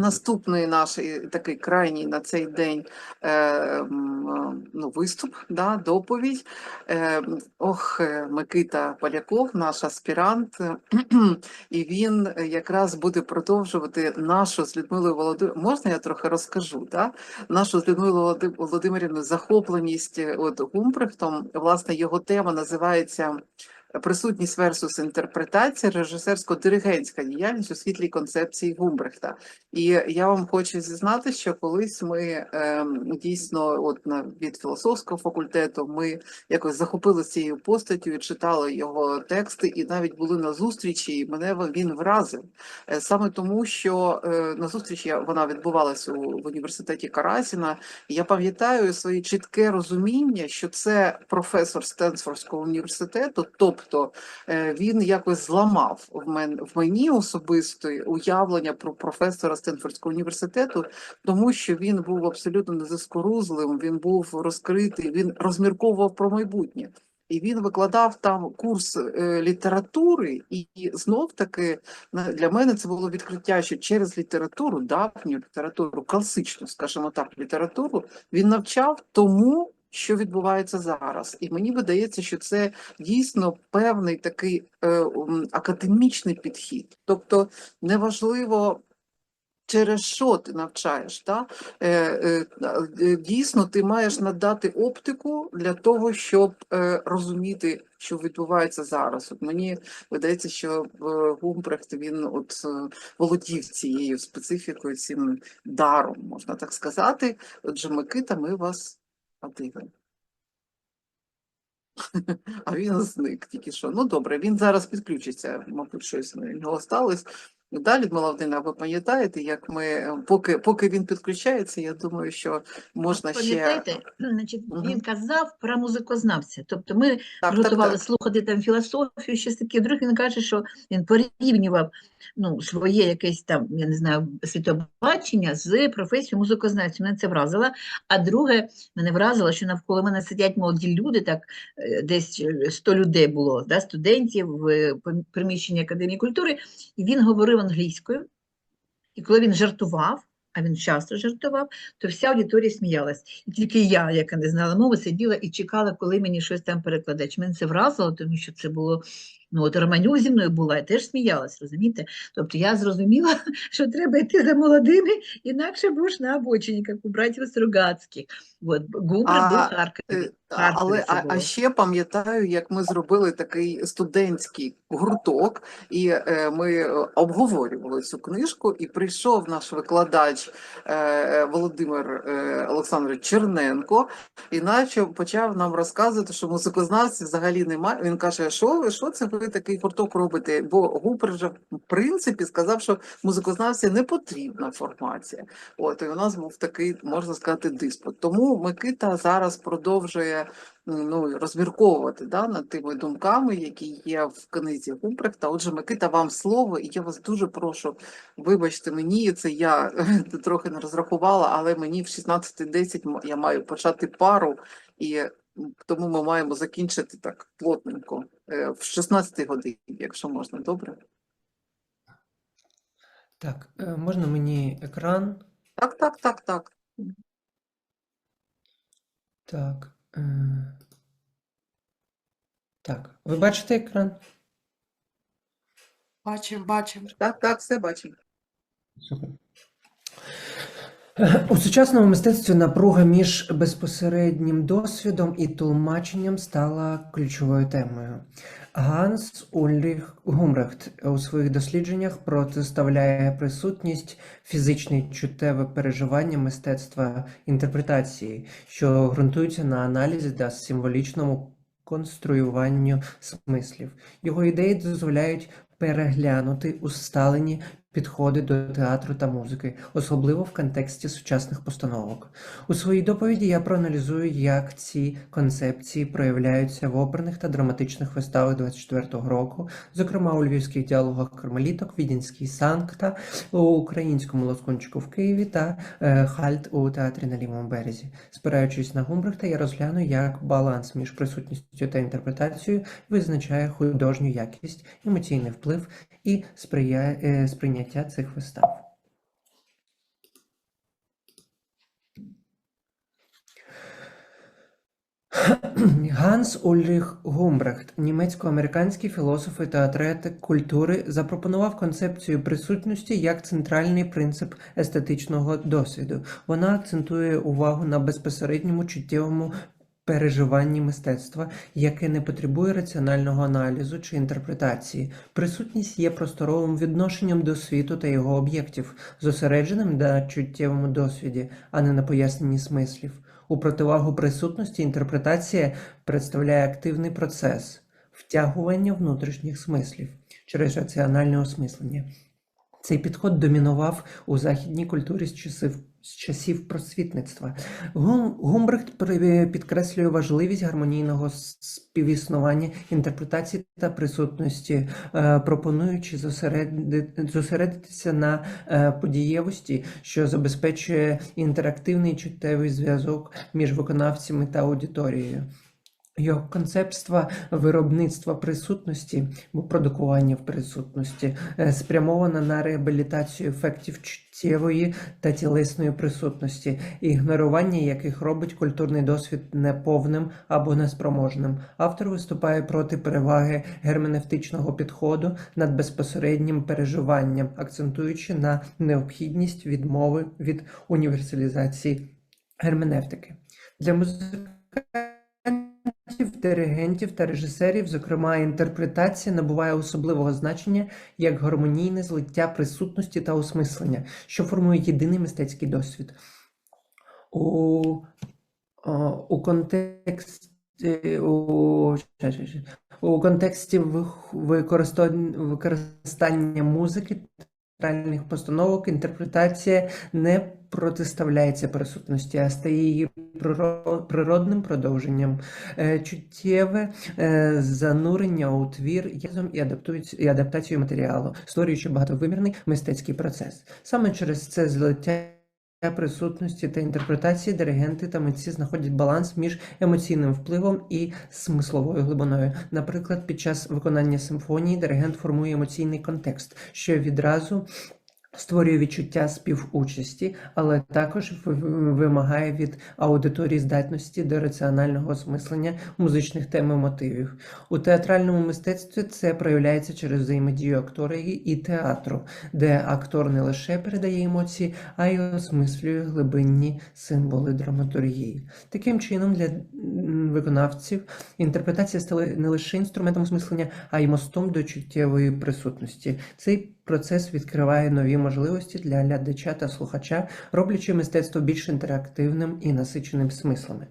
Наступний наш такий крайній на цей день е, ну, виступ, да, доповідь. Е, ох, е, Микита Поляков, наш аспірант, е, і він е, якраз буде продовжувати нашу з Людмилою Володимирівною. Можна я трохи розкажу? Да? Нашу з Людмилою Володи- Володимирівною захопленість е, от, Гумбрехтом. Власне, його тема називається присутність версус інтерпретація, режисерсько-диригентська діяльність у світлі концепції Гумбрехта. І я вам хочу зізнати, що колись ми ем, дійсно, от на від філософського факультету, ми якось захопилися цією постаттю, читали його тексти, і навіть були на зустрічі, і мене він вразив. Е, Саме тому, що е, на зустрічі вона відбувалася у в університеті Карасіна. Я пам'ятаю своє чітке розуміння, що це професор Стенфордського університету, тобто він якось зламав в мен в мені особисто уявлення про професора Стенфордського університету, тому що він був абсолютно незаскорузлим, він був розкритий, він розмірковував про майбутнє. І він викладав там курс е, літератури, і знов таки для мене це було відкриття, що через літературу, давню літературу, класичну, скажімо так, літературу, він навчав тому, що відбувається зараз. І мені видається, що це дійсно певний такий е, академічний підхід. Тобто неважливо. Через що ти навчаєш, та? Е, е, е, дійсно ти маєш надати оптику для того, щоб е, розуміти, що відбувається зараз. От мені видається, що е, Гумбрехт він от е, володів цією специфікою, цим даром, можна так сказати. Отже, Микита, ми вас подивимо. А він зник тільки що. Ну добре, він зараз підключиться, мабуть, щось в нього сталося. Далі, Володимира, ви пам'ятаєте, як ми, е, поки, поки він підключається, я думаю, що можна ще. Пам'ятаєте, значить, він казав про музикознавця. Тобто ми Так, так, готували так. слухати там філософію, щось таке. Вдруг він каже, що він порівнював ну, своє якесь там, я не знаю, світобачення з професією музикознавця. Мене це вразило. А друге, мене вразило, що навколо мене сидять молоді люди, так е, десь е, 100 людей було, да, студентів в е, приміщенні Академії культури, і він говорив англійською. І коли він жартував, а він часто жартував, то вся аудиторія сміялась. І тільки я, яка не знала мови, сиділа і чекала, коли мені щось там перекладач. Мене це вразило, тому що це було. Ну, от Романюк зі мною була і теж сміялась, розумієте? Тобто я зрозуміла, що треба йти за молодими, інакше будеш на обочині, як у братів Стругацьких. От, Гумра був Харкові. Е, Але а, а ще пам'ятаю, як ми зробили такий студентський гурток, і е, ми е, обговорювали цю книжку, і прийшов наш викладач е, Володимир е, Олександрович Черненко, і наче почав нам розказувати, що музикознавців взагалі немає. Він каже, що ви, що це ви такий гурток робите? Бо Гупер же в принципі сказав, що музикознавці не потрібна формація. От і у нас був такий, можна сказати, диспут. Тому Микита зараз продовжує ну, розмірковувати да, над тими думками, які є в книзі Гумбрехта. Отже, Микита, вам слово, і я вас дуже прошу, вибачте мені, це я трохи не розрахувала, але мені в 16.10 м- я маю почати пару, і тому ми маємо закінчити так плотненько е, в 16 годині, якщо можна, добре? Так, е, можна мені екран? Так, так, так, так. Так. е, Так, ви бачите екран? Бачимо, бачимо. Так, так, все бачимо. Супер. У сучасному мистецтві напруга між безпосереднім досвідом і тлумаченням стала ключовою темою. Ганс Ульріх Гумрехт у своїх дослідженнях протиставляє присутність фізичне і переживання мистецтва інтерпретації, що ґрунтуються на аналізі та символічному конструюванню смислів. Його ідеї дозволяють переглянути усталені підходи до театру та музики, особливо в контексті сучасних постановок. У своїй доповіді я проаналізую, як ці концепції проявляються в оперних та драматичних виставах 24-го року, зокрема у львівських діалогах Кармеліток, Відінський Санкта, у українському Лоскунчику в Києві та е, Хальт у театрі на лівому березі. Спираючись на Гумбрехта, я розгляну, як баланс між присутністю та інтерпретацією визначає художню якість, емоційний вплив вплив і сприяє, е, сприйняття цих вистав. Ганс Ульріх Гумбрехт, німецько-американський філософ і теоретик культури, запропонував концепцію присутності як центральний принцип естетичного досвіду. Вона акцентує увагу на безпосередньому чуттєвому переживанні мистецтва, яке не потребує раціонального аналізу чи інтерпретації. Присутність є просторовим відношенням до світу та його об'єктів, зосередженим на чуттєвому досвіді, а не на поясненні смислів. У противагу присутності інтерпретація представляє активний процес втягування внутрішніх смислів через раціональне осмислення. Цей підход домінував у західній культурі з часів, з часів просвітництва. Гум, Гумбрехт підкреслює важливість гармонійного співіснування інтерпретації та присутності, е, пропонуючи зосереди- зосередитися на е, подієвості, що забезпечує інтерактивний чуттєвий зв'язок між виконавцями та аудиторією. Його концепція виробництва присутності або продукування в присутності е, спрямована на реабілітацію ефектів чуттєвої та тілесної присутності, ігнорування яких робить культурний досвід неповним або неспроможним. Автор виступає проти переваги герменевтичного підходу над безпосереднім переживанням, акцентуючи на необхідність відмови від універсалізації герменевтики. Для музикантів, диригентів та режисерів, зокрема, інтерпретація набуває особливого значення як гармонійне злиття присутності та осмислення, що формує єдиний мистецький досвід. У, у контексті у контексті використання музики, театральних постановок, інтерпретація не протиставляється присутності, а стає її приро- природним продовженням. Е, Чуттєве е, занурення у твір язом і і адаптацію матеріалу, створюючи багатовимірний мистецький процес. Саме через це злиття присутності та інтерпретації диригенти та митці знаходять баланс між емоційним впливом і смисловою глибиною. Наприклад, під час виконання симфонії диригент формує емоційний контекст, що відразу створює відчуття співучасті, але також вимагає від аудиторії здатності до раціонального осмислення музичних тем і мотивів. У театральному мистецтві це проявляється через взаємодію актора і театру, де актор не лише передає емоції, а й осмислює глибинні символи драматургії. Таким чином, для виконавців інтерпретація стала не лише інструментом осмислення, а й мостом до чуттєвої присутності. Цей процес відкриває нові можливості для глядача та слухача, роблячи мистецтво більш інтерактивним і насиченим смислами.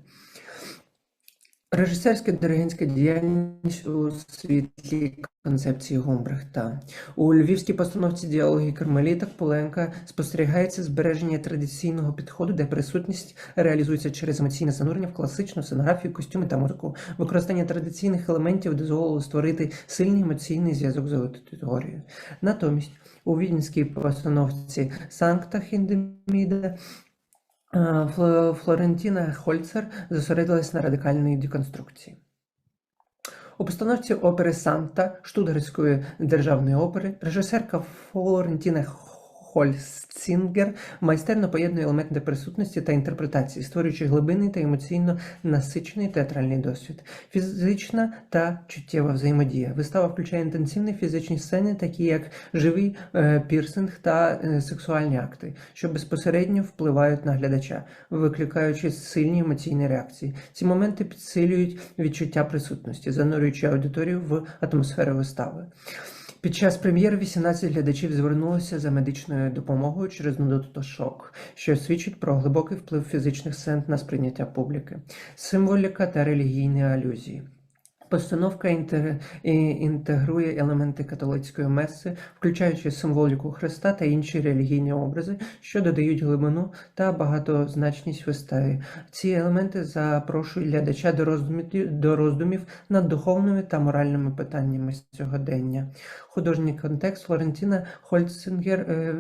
Режисерська диригентська діяльність у світлі концепції Гомбрехта. У львівській постановці діалоги Кармеліток Поленка спостерігається збереження традиційного підходу, де присутність реалізується через емоційне занурення в класичну сценографію, костюми та музику. Використання традиційних елементів дозволило створити сильний емоційний зв'язок з аудиторією. Натомість у віденській постановці Санкта Хіндеміда Флорентіна Хольцер зосередилась на радикальній деконструкції. У постановці опери Санта Штутгарської державної опери режисерка Флорентіна Хольцінгер майстерно поєднує елементи присутності та інтерпретації, створюючи глибинний та емоційно насичений театральний досвід. Фізична та чуттєва взаємодія. Вистава включає інтенсивні фізичні сцени, такі як живий е, пірсинг та е, сексуальні акти, що безпосередньо впливають на глядача, викликаючи сильні емоційні реакції. Ці моменти підсилюють відчуття присутності, занурюючи аудиторію в атмосферу вистави. Під час прем'єри 18 глядачів звернулися за медичною допомогою через нудоту шок, що свідчить про глибокий вплив фізичних сцен на сприйняття публіки, символіка та релігійні алюзії. Постановка інтегрує елементи католицької меси, включаючи символіку Христа та інші релігійні образи, що додають глибину та багатозначність виставі. Ці елементи запрошують глядача до роздумів, до роздумів над духовними та моральними питаннями сьогодення. Художній контекст Флорентіна Хольцингер е,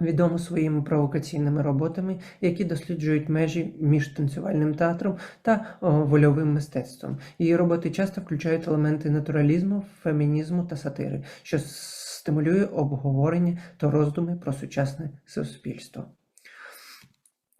відомо своїми провокаційними роботами, які досліджують межі між танцювальним театром та вольовим мистецтвом. Її роботи часто включають елементи натуралізму, фемінізму та сатири, що стимулює обговорення та роздуми про сучасне суспільство.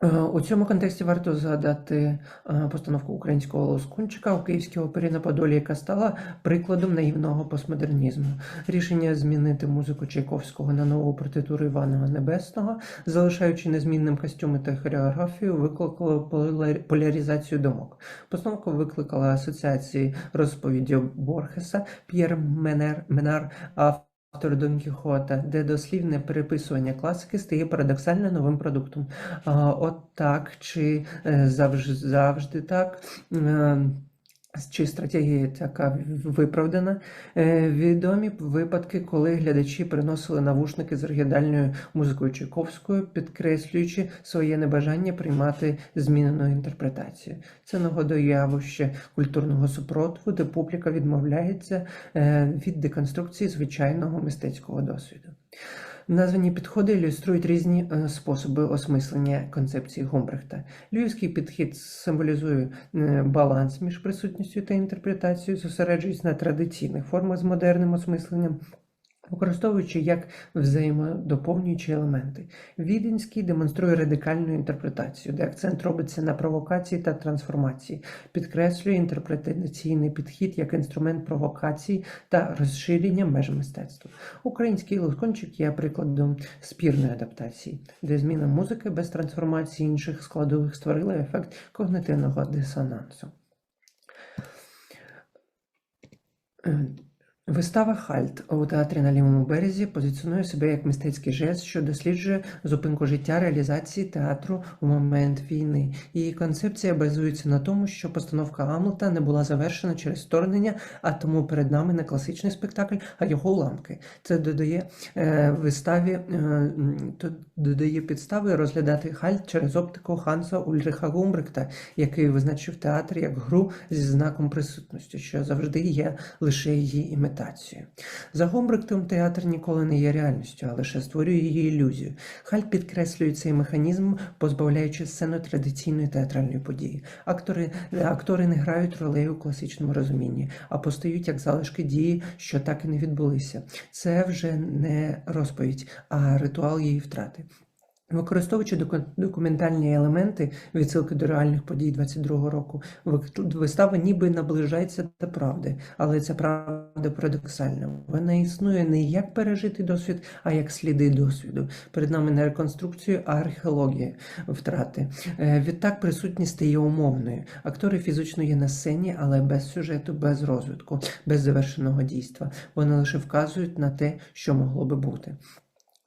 Е, У цьому контексті варто згадати е, постановку українського Лоскунчика у Київській опері на Подолі, яка стала прикладом наївного постмодернізму. Рішення змінити музику Чайковського на нову партитуру Івана Небесного, залишаючи незмінним костюми та хореографію, викликало поля- поляризацію думок. Постановка викликала асоціації розповіді Борхеса, П'єр Менер, Менар, автор Дон Кіхота, де дослівне переписування класики стає парадоксально новим продуктом. От так, чи е, завжди, завжди так, е, чи стратегія така виправдана. Е, Відомі випадки, коли глядачі приносили навушники з оригінальною музикою Чайковською, підкреслюючи своє небажання приймати змінену інтерпретацію. Це нагодує явище культурного супротиву, де публіка відмовляється е, від деконструкції звичайного мистецького досвіду. Названі підходи ілюструють різні е, способи осмислення концепції Гомбрехта. Львівський підхід символізує е, баланс між присутністю та інтерпретацією, зосереджуючись на традиційних формах з модерним осмисленням, використовуючи як взаємодоповнюючі елементи. Віденський демонструє радикальну інтерпретацію, де акцент робиться на провокації та трансформації, підкреслює інтерпретаційний підхід як інструмент провокації та розширення меж мистецтва. Український лоскончик є прикладом спірної адаптації, де зміна музики без трансформації інших складових створила ефект когнитивного дисонансу. Вистава Хальт у театрі на лівому березі позиціонує себе як мистецький жест, що досліджує зупинку життя реалізації театру у момент війни. Її концепція базується на тому, що постановка Гамлета не була завершена через вторгнення, а тому перед нами не класичний спектакль, а його уламки. Це додає е, виставі, е, додає підстави розглядати Хальт через оптику Ханса Ульриха Гумбрехта, який визначив театр як гру зі знаком присутності, що завжди є лише її імітацією. За Гомбрехтом театр ніколи не є реальністю, а лише створює її ілюзію. Хальт підкреслює цей механізм, позбавляючи сцену традиційної театральної події. Актори, актори не грають ролей у класичному розумінні, а постають як залишки дії, що так і не відбулися. Це вже не розповідь, а ритуал її втрати. Використовуючи документальні елементи, відсилки до реальних подій 22-го року, вистава ніби наближається до правди, але ця правда парадоксальна. Вона існує не як пережитий досвід, а як сліди досвіду. Перед нами не реконструкція, а археологія втрати. Е, Відтак присутність стає умовною. Актори фізично є на сцені, але без сюжету, без розвитку, без завершеного дійства. Вони лише вказують на те, що могло би бути.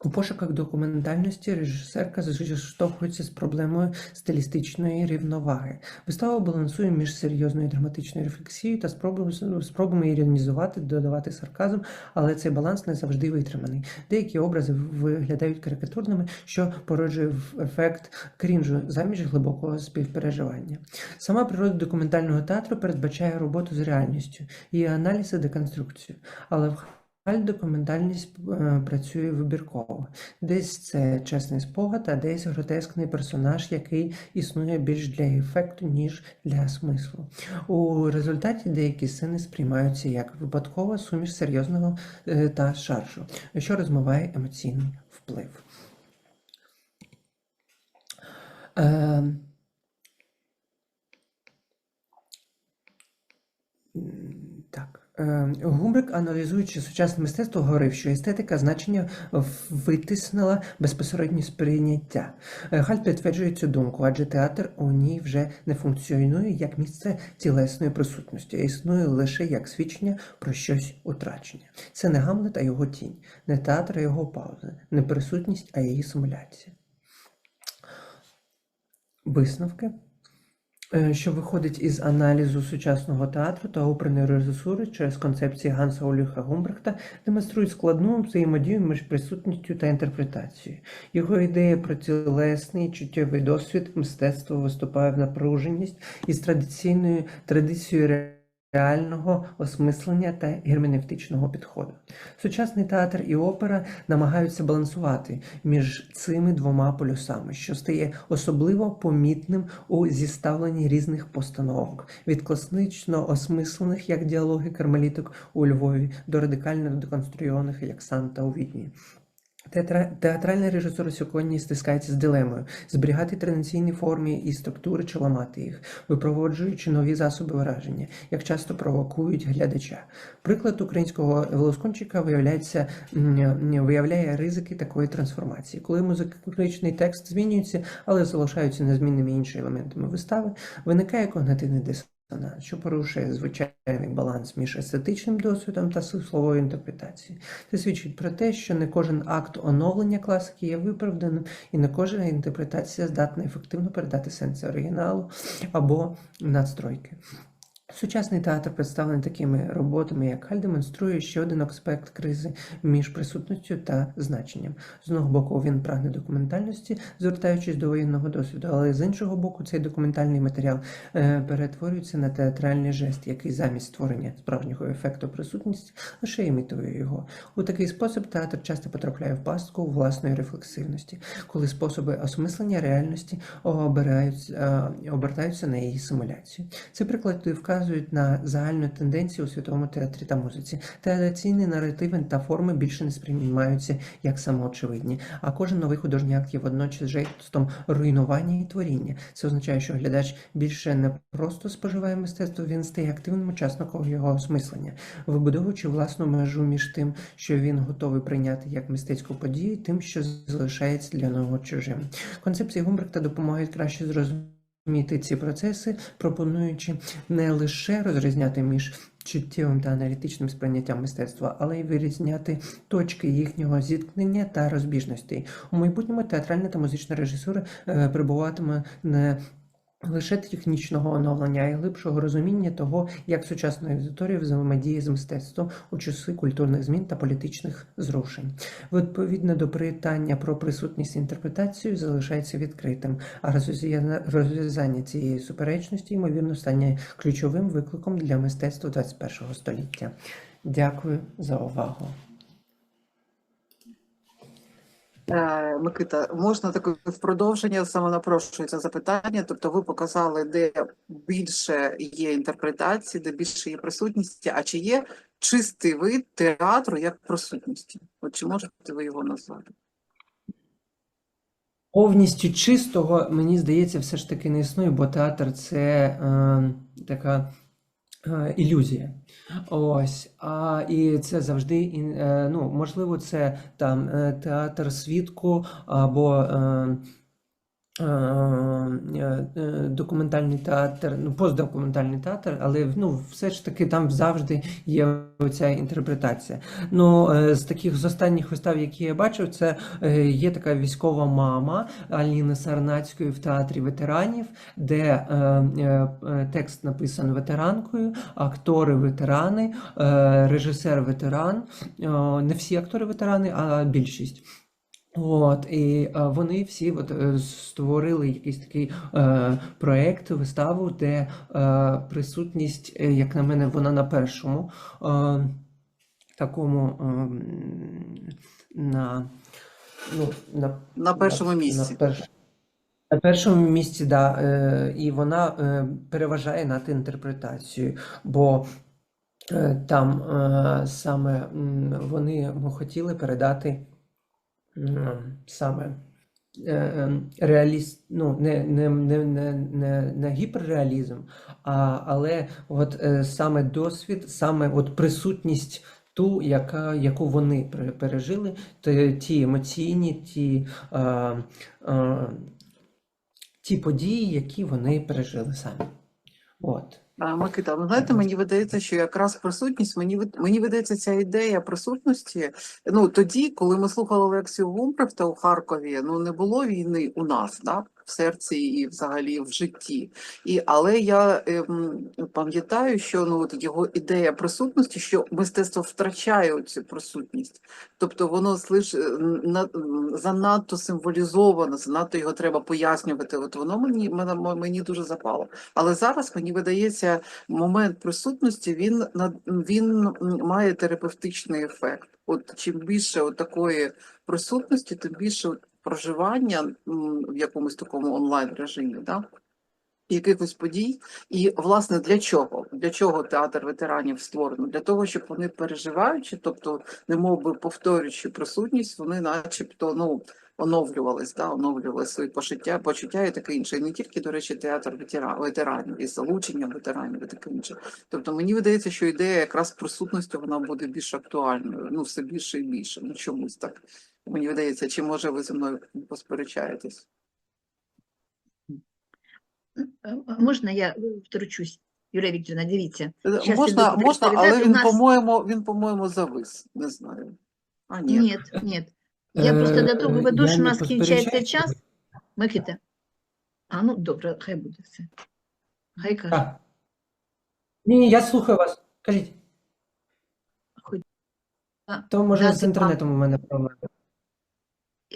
У пошуках документальності режисерка зіштовхується з проблемою стилістичної рівноваги. Вистава балансує між серйозною драматичною рефлексією та спробами, спробами іронізувати, додавати сарказм, але цей баланс не завжди витриманий. Деякі образи виглядають карикатурними, що породжує ефект крінжу замість глибокого співпереживання. Сама природа документального театру передбачає роботу з реальністю, її аналіз і деконструкцію. Але в документальність е, працює вибірково. Десь це чесний спогад, а десь гротескний персонаж, який існує більш для ефекту, ніж для смислу. У результаті деякі сцени сприймаються як випадкова суміш серйозного е, та шаржу, що розмиває емоційний вплив. Е, Гумрик, аналізуючи сучасне мистецтво, говорив, що естетика значення витиснила безпосереднє сприйняття. Е, Хальт підтверджує цю думку, адже театр у ній вже не функціонує як місце тілесної присутності, а існує лише як свідчення про щось утрачене. Це не Гамлет, а його тінь, не театр, а його паузи, не присутність, а її симуляція. Висновки. Е, що виходить із аналізу сучасного театру та оперної режисури через концепції Ганса Олюха Гумбрехта, демонструють складну взаємодію між присутністю та інтерпретацією. Його ідея про тілесний чуттєвий досвід мистецтва виступає в напруженість із традиційною традицією реального осмислення та герменевтичного підходу. Сучасний театр і опера намагаються балансувати між цими двома полюсами, що стає особливо помітним у зіставленні різних постановок від класично осмислених як діалоги кармеліток у Львові до радикально деконструйованих як Санта у Відні. Театра... Театральний режисер сьогодні стискається з дилемою зберігати традиційні форми і структури чи ламати їх, випроводжуючи нові засоби вираження, як часто провокують глядача. Приклад українського волоскончика виявляється виявляє ризики такої трансформації, коли музичний текст змінюється, але залишаються незмінними інші елементами вистави, виникає когнитивний дисонанс, що порушує звичайний баланс між естетичним досвідом та словою інтерпретацією. Це свідчить про те, що не кожен акт оновлення класики є виправданим, і не кожна інтерпретація здатна ефективно передати сенс оригіналу або надстройки. Сучасний театр, представлений такими роботами, як Халь, демонструє ще один аспект кризи між присутністю та значенням. З одного боку, він прагне документальності, звертаючись до воєнного досвіду, але з іншого боку, цей документальний матеріал е, перетворюється на театральний жест, який замість створення справжнього ефекту присутності лише імітує його. У такий спосіб театр часто потрапляє в пастку власної рефлексивності, коли способи осмислення реальності е, обертаються на її симуляцію. Ці приклади вказують на загальну тенденцію у світовому театрі та музиці. Традиційні наративи та форми більше не сприймаються як самоочевидні, а кожен новий художній акт є водночас жестом руйнування і творіння. Це означає, що глядач більше не просто споживає мистецтво, він стає активним учасником його осмислення, вибудовуючи власну межу між тим, що він готовий прийняти як мистецьку подію, тим, що залишається для нього чужим. Концепції Гумбрехта допомагають краще зрозуміти. Розуміти ці процеси, пропонуючи не лише розрізняти між чуттєвим та аналітичним сприйняттям мистецтва, але й вирізняти точки їхнього зіткнення та розбіжностей. У майбутньому театральна та музична режисура е, перебуватиме не лише технічного оновлення, й глибшого розуміння того, як сучасна аудиторія взаємодіє з мистецтвом у часи культурних змін та політичних зрушень. Відповідно до питання про присутність інтерпретацію залишається відкритим, а розв'язання цієї суперечності, ймовірно, стане ключовим викликом для мистецтва 21 століття. Дякую за увагу. Е, Микита, можна таке в продовження саме напрошується запитання. Тобто, ви показали, де більше є інтерпретації, де більше є присутності, а чи є чистий вид театру як присутності? От чи можете ви його назвати? Повністю чистого, мені здається, все ж таки не існує, бо театр це е, така е, ілюзія. Ось. А, і це завжди, е, ну, можливо, це там е, театр свідку або е, е, е, е, документальний театр, ну, постдокументальний театр, але ну, все ж таки там завжди є оця інтерпретація. Ну, е, з таких з останніх вистав, які я бачив, це е, є така військова мама Аліни Сарнацької в театрі ветеранів, де е, е, е, текст написан ветеранкою, актори ветерани, е, режисер ветеран. Е, не всі актори ветерани, а більшість. От, і е, вони всі от, е, створили якийсь такий е, проєкт, виставу, де е, присутність, е, як на мене, вона на першому е, такому ем, на, ну, на, На першому місці. На, перш- на першому місці, да, е, і вона е, переважає над інтерпретацією, бо е, там е, саме вони хотіли передати саме е, е, реаліст, ну, не, не, не, не, не, не гіперреалізм, а, але от е, саме досвід, саме от присутність ту, яка, яку вони пережили, ті емоційні, ті, е, е, ті події, які вони пережили самі. От. Микита, ви знаєте, мені видається, що якраз присутність, мені мені видається ця ідея присутності. Ну тоді, коли ми слухали лекцію Гумбрехта у Харкові, ну не було війни у нас, в серці і взагалі в житті. І але я ем, пам'ятаю, що ну от його ідея присутності, що мистецтво втрачає цю присутність, тобто воно слиш на занадто символізовано, занадто його треба пояснювати. От воно мені мені дуже запало. Але зараз мені видається, момент присутності він він має терапевтичний ефект. От чим більше от такої присутності, тим більше от проживання в якомусь такому онлайн режимі, да? якихось подій. І, власне, для чого? Для чого театр ветеранів створено? Для того, щоб вони переживаючи, тобто, не мов би повторюючи присутність, вони начебто ну, оновлювались, да, оновлювали свої почуття, почуття і таке інше. І не тільки, до речі, театр ветера- ветеранів, і залучення ветеранів і таке інше. Тобто мені видається, що ідея якраз присутності вона буде більш актуальною, ну все більше і більше. Ну чомусь так. Мені видається, чи може ви зі мною посперечаєтесь? Е, Можна я е, втручусь? Юлія Вікторівна, дивіться. Е, Щас Можна, іду можна, але він, нас- по-моєму, він, по-моєму, завис. Не знаю. А, ні. Ні, ні. Я просто до того Е, веду, я що у не нас кінчається посперечаюся. час. Микита. А, ну добре, хай буде все. Хай каже. Так. Ні, ні, я слухаю вас. Кажіть. Хоч- А, То може дати з вам- інтернетом у мене проблеми.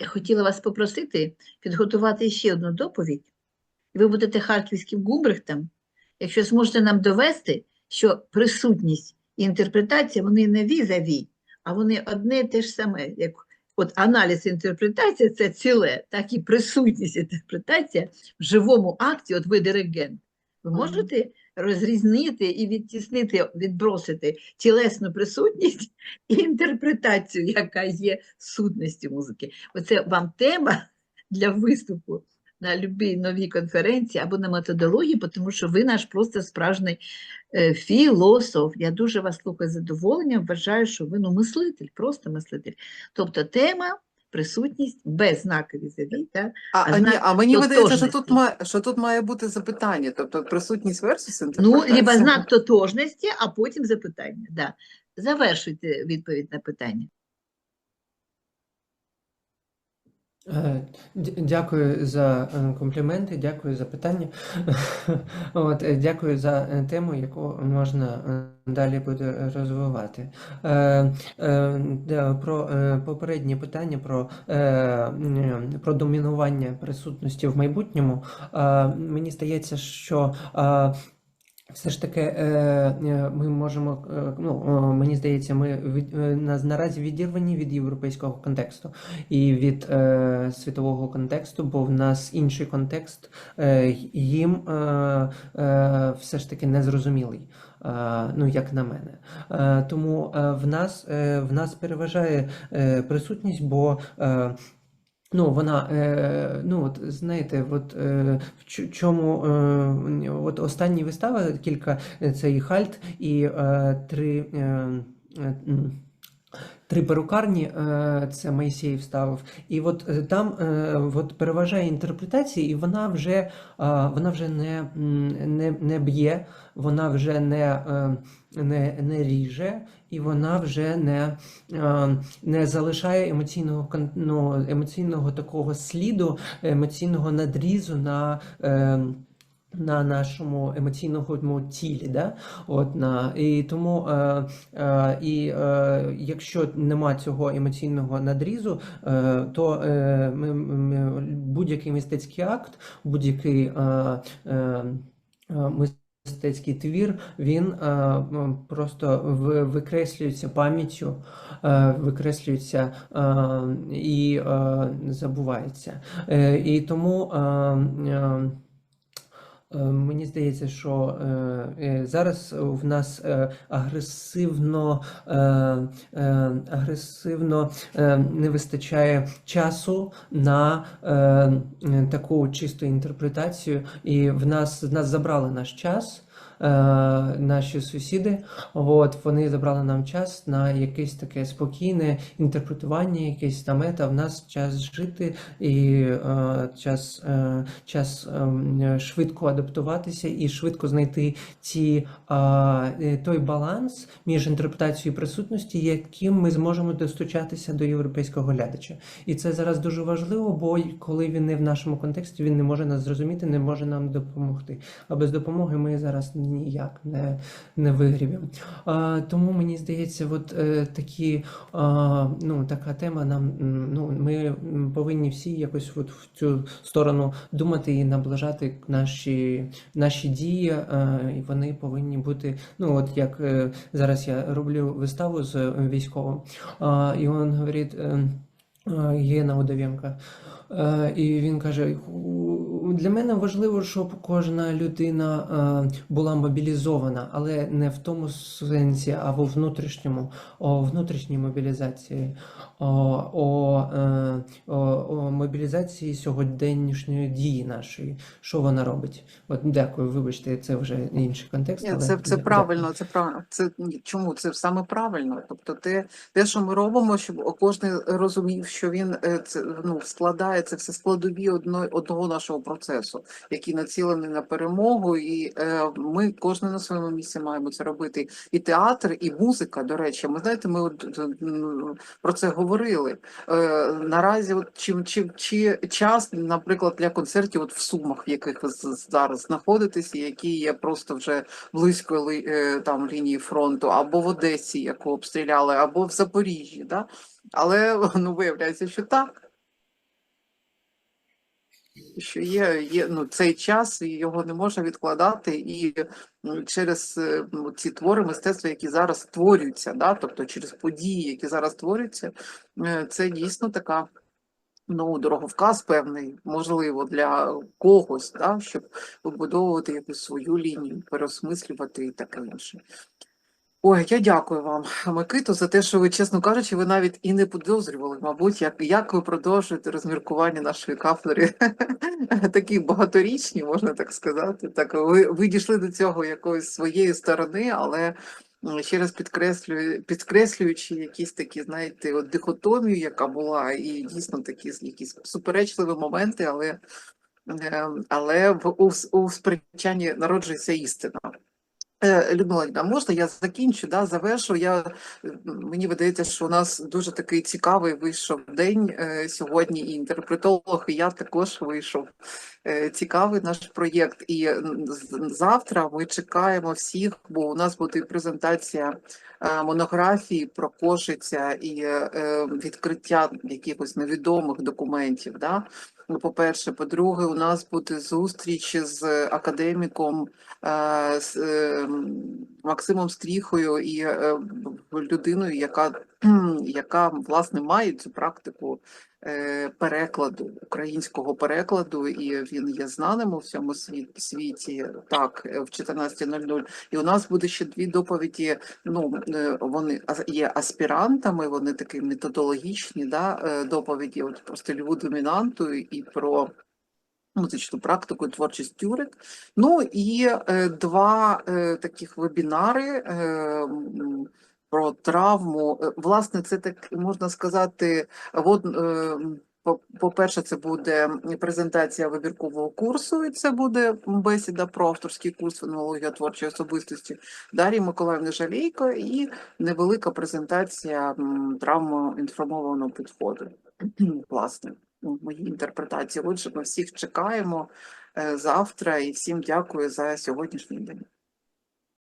Хотіла вас попросити підготувати ще одну доповідь. І ви будете харківським гумбрехтом, якщо зможете нам довести, що присутність і інтерпретація вони не візаві, а вони одне те ж саме. Як от аналіз і інтерпретація це ціле, так і присутність інтерпретація в живому акті, от ви диригент. Ви можете розрізнити і відтіснити, відбросити тілесну присутність і інтерпретацію, яка є сутністю музики. Оце вам тема для виступу на любій новій конференції або на методології, тому що ви наш просто справжній е, філософ. Я дуже вас слухаю з задоволенням, вважаю, що ви ну, мислитель, просто мислитель. Тобто тема, присутність без знака візаві, та, А, А знак, ні, а мені видається, що тут, має, що тут має бути запитання, тобто присутність versus ну, либо знак тотожності, а потім запитання. Да. Завершуйте відповідь на питання. Е, д- Дякую за е, компліменти, дякую за питання. От, е, дякую за е, тему, яку можна е, далі буде розвивати. Е, е, Про е, попереднє питання про, е, про домінування присутності в майбутньому. е, Мені здається, що е, все ж таки, е, е, ми можемо, е, ну, мені здається, ми від, е, на- наразі відірвані від європейського контексту і від світового контексту, бо в нас інший контекст їм все ж таки незрозумілий. Ну, як на мене. Тому в нас, в нас переважає присутність, бо Ну, вона, е, ну, от, знаєте, от, е, в чому, е, от останні вистави кілька, цей це і Хальт, і е, три, е, е, три перукарні, е, це Моїсеєв ставив. І от е, там е, от переважає інтерпретація, і вона вже, вона вже не, не, не б'є, вона вже не, не, не ріже, і вона вже не, не залишає емоційного, ну, емоційного такого сліду, емоційного надрізу на. На нашому емоційному тілі, да? От, на, і тому, е, е, і, е, якщо нема цього емоційного надрізу, е, то е, будь-який мистецький акт, будь-який е, е, е, мистецький твір, він е, просто викреслюється пам'яттю, е, викреслюється е, і е, забувається. І тому Е, Мені здається, що е, е, зараз в нас е, агресивно, е, е, агресивно е, не вистачає часу на е, е, таку чисту інтерпретацію, і в нас, в нас забрали наш час. Е, Наші сусіди, от вони забрали нам час на якесь таке спокійне інтерпретування, якесь там ета. В нас час жити і е, час, е, час ем, швидко адаптуватися і швидко знайти ці, той баланс між інтерпретацією присутності, яким ми зможемо достучатися до європейського глядача. І це зараз дуже важливо, бо коли він не в нашому контексті, він не може нас зрозуміти, не може нам допомогти. А без допомоги ми зараз ніяк не, не вигрібемо. А, тому мені здається, от е, такі, а, ну, така тема нам, ну, ми повинні всі якось от в цю сторону думати і наближати наші, наші дії, е, і вони повинні бути, ну, от як е, зараз я роблю виставу з військовим, а, і він говорить, е, Єна Удовенко, І він каже: для мене важливо, щоб кожна людина е, була мобілізована, але не в тому сенсі, а в внутрішньому, о внутрішній мобілізації, о, о, е, о, о мобілізації сьогоднішньої дії нашої. Що вона робить? От дякую, вибачте, це вже інший контекст. Ні, але це, це правильно, це правильно. Це чому це саме правильно? Тобто, те, те, що ми робимо, щоб кожен розумів, що він е, це ну складає це все складові одно, одного нашого процесу, який націлений на перемогу, і е, ми кожен на своєму місці маємо це робити. І театр, і музика. До речі, ми знаєте, ми от е, про це говорили. Е, наразі, от чи, чи, чи час, наприклад, для концертів, от в сумах, в яких зараз знаходитесь, які є просто вже близько ли- е, там лінії фронту, або в Одесі, яку обстріляли, або в Запоріжжі, да? але ну виявляється, що так. Що є, є ну, цей час, і його не можна відкладати, і через е, ці твори мистецтва, які зараз створюються, да? тобто через події, які зараз створюються, е, це дійсно така ну, дороговказ певний, можливо, для когось, да? щоб вибудовувати якусь свою лінію, переосмислювати і таке інше. Ой, я дякую вам, Микито, за те, що ви, чесно кажучи, ви навіть і не підозрювали, мабуть, як, як ви продовжуєте розміркування нашої кафедри. Такі багаторічні, можна так сказати. Так, ви, ви дійшли до цього якоїсь своєї сторони, але ще раз підкреслюю, підкреслюючи якісь такі, знаєте, от дихотомію, яка була, і дійсно такі якісь суперечливі моменти, але, е, але в, у, у сперечанні народжується істина. Е, Людмила, можна я закінчу, да, завершу. Я, е, мені видається, що у нас дуже такий цікавий вийшов день е, сьогодні, і інтерпретолог, і я також вийшов. Е, цікавий наш проєкт. І завтра ми чекаємо всіх, бо у нас буде презентація е, монографії про Кошиця і е, е, відкриття якихось невідомих документів. Да? Ну, По-перше, по-друге, у нас буде зустріч з академіком е, з е, Максимом Стріхою і е, людиною, яка, яка власне має цю практику перекладу, українського перекладу, і він є знаним у всьому світі. Так, е, в 14.00. І у нас буде ще дві доповіді. Ну е, вони є аспірантами, вони такі методологічні, да, е, доповіді от про стильову домінанту і про музичну практику творчість тюрик. Ну і е, два е, таких вебінари е, про травму. Е, Власне, це так можна сказати, от, е, по- по-перше, це буде презентація вибіркового курсу, і це буде бесіда про авторський курс фенологія творчої особистості Дар'ї Миколаївни Жалійко і невелика презентація травмоінформованого підходу. Власне, в моїй інтерпретації. Отже, ми всіх чекаємо е, завтра і всім дякую за сьогоднішній день.